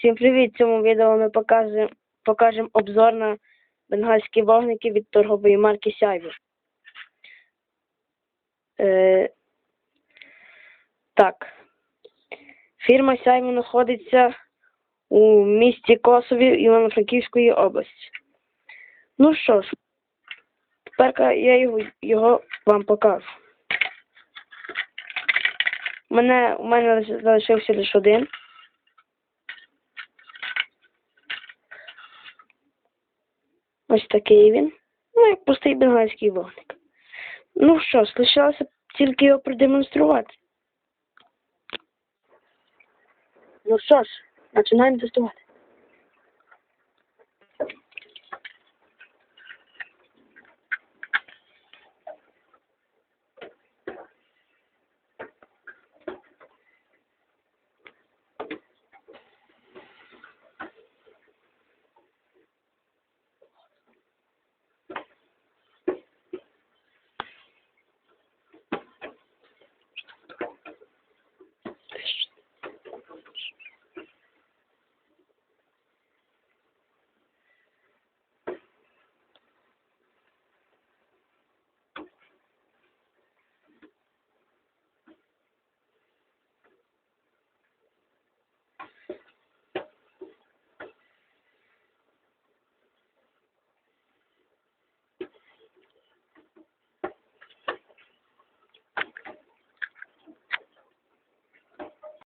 Всім привіт! В цьому відео ми покажемо покажем обзор на бенгальські вогники від торгової марки Сяйві. Е, так. Фірма Сяйві знаходиться у місті Косові Івано-Франківської області. Ну що ж, тепер я його, його вам покажу. У мене, у мене залишився лише один. Ось такий він. Ну, як простий бенгальський вогник. Ну що ж, лишилося тільки його продемонструвати. Ну що ж, починаємо тестувати.